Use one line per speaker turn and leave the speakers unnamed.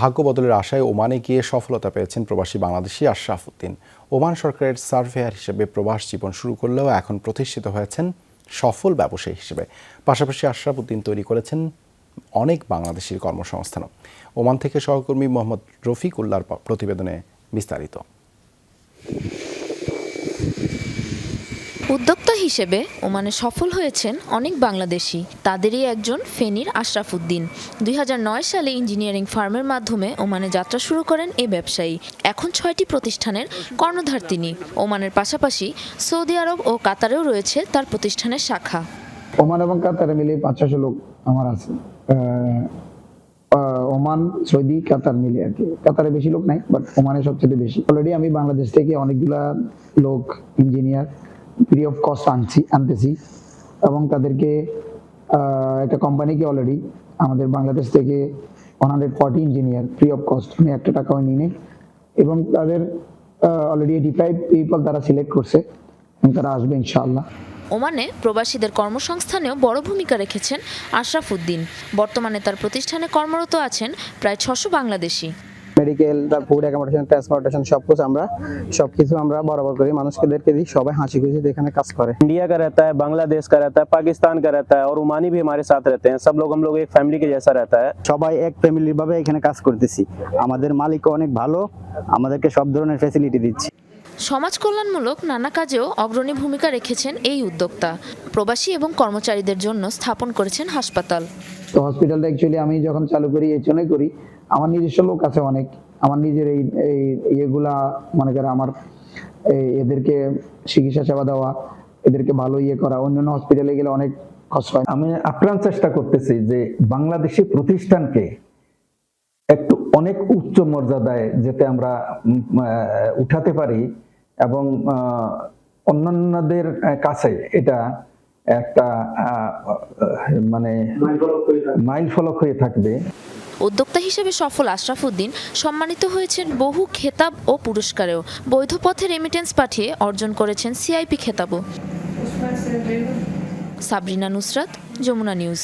ভাগ্য বদলের আশায় ওমানে গিয়ে সফলতা পেয়েছেন প্রবাসী বাংলাদেশি আশরাফ উদ্দিন। ওমান সরকারের সার্ভেয়ার হিসেবে প্রবাস জীবন শুরু করলেও এখন প্রতিষ্ঠিত হয়েছেন সফল ব্যবসায়ী হিসেবে। পাশাপাশি আশরাফ উদ্দিন তৈরি করেছেন অনেক বাংলাদেশির কর্মসংস্থানও। ওমান থেকে সহকর্মী মোহাম্মদ রফিক উল্লার প্রতিবেদনে বিস্তারিত।
উদ্যোক্তা হিসেবে ওমানে সফল হয়েছেন অনেক বাংলাদেশি। তাদেরই একজন ফেনীর আশরাফ উদ্দিন। দুই সালে ইঞ্জিনিয়ারিং ফার্মের মাধ্যমে ওমানে যাত্রা শুরু করেন এই ব্যবসায়ী। এখন ছয়টি প্রতিষ্ঠানের কর্ণধার তিনি। ওমানের পাশাপাশি সৌদি আরব ও কাতারেও রয়েছে তার প্রতিষ্ঠানের শাখা।
ওমান এবং কাতারে মিলে পাঁচ ছশো লোক আমার আছে। ওমান, সৌদি, কাতার মিলে আর কি। কাতারে বেশি লোক নাই বাট ওমানে সবচেয়ে বেশি। অলরেডি আমি বাংলাদেশ থেকে অনেকগুলা লোক ইঞ্জিনিয়ার ফ্রি অফ কস্ট আনছি আনতেছি এবং তাদেরকে একটা কোম্পানিকে অলরেডি আমাদের বাংলাদেশ থেকে one hundred forty engineer free of cost আমি একটা টাকাও নিই নি এবং তাদের অলরেডি এইটি ফাইভ পিপল তারা সিলেক্ট করছে তারা আসবে ইনশাআল্লাহ।
ওমানে প্রবাসীদের কর্মসংস্থানেও বড় ভূমিকা রেখেছেন আশরাফ উদ্দিন। বর্তমানে তার প্রতিষ্ঠানে কর্মরত আছেন প্রায় ছশো Bangladeshi.
Medical food accommodation transportation সব কিছু আমরা সব কিছু আমরা বরাবর করি মানুষদেরকে দিই সবাই হাসি খুশি এখানে কাজ করে
इंडिया का रहता है बांग्लादेश का रहता है पाकिस्तान का रहता है और ओमानी भी हमारे साथ रहते हैं सब लोग हम लोग एक फैमिली के जैसा रहता है
সবাই এক ফ্যামিলির ভাবে এখানে কাজ করতেছি আমাদের মালিকও অনেক ভালো আমাদেরকে সব ধরনের ফ্যাসিলিটি দিচ্ছে
সমাজ কল্যাণমূলক নানা কাজেও অগ্রণী ভূমিকা রেখেছেন এই উদ্যোক্তা প্রবাসী এবং কর্মচারীদের জন্য স্থাপন করেছেন হাসপাতাল
তো হসপিটালটা অ্যাকচুয়ালি আমি যখন চালু করি, এই জন্যই করি। আমার নিজস্ব লোক আছে অনেক। আমার নিজের এই ইয়েগুলা, মনে করে আমার এদেরকে চিকিৎসা সেবা দেওয়া, এদেরকে ভালো ইয়ে করা, অন্যান্য হসপিটালে গেলে অনেক কষ্ট হয়।
আমি আপ্রাণ চেষ্টা করতেছি যে বাংলাদেশি প্রতিষ্ঠানকে একটু অনেক উচ্চ মর্যাদায় যাতে আমরা উঠাতে পারি এবং অন্যান্যদের কাছে এটা একটা মানে মাইল ফলক হয়ে থাকবে।
উদ্যোক্তা হিসেবে সফল আশরাফ উদ্দিন সম্মানিত হয়েছেন বহু খেতাব ও পুরস্কারেও। বৈধ পথে রেমিটেন্স পাঠিয়ে অর্জন করেছেন সিআইপি খেতাবও। সাবরিনা নুসরাত, যমুনা নিউজ।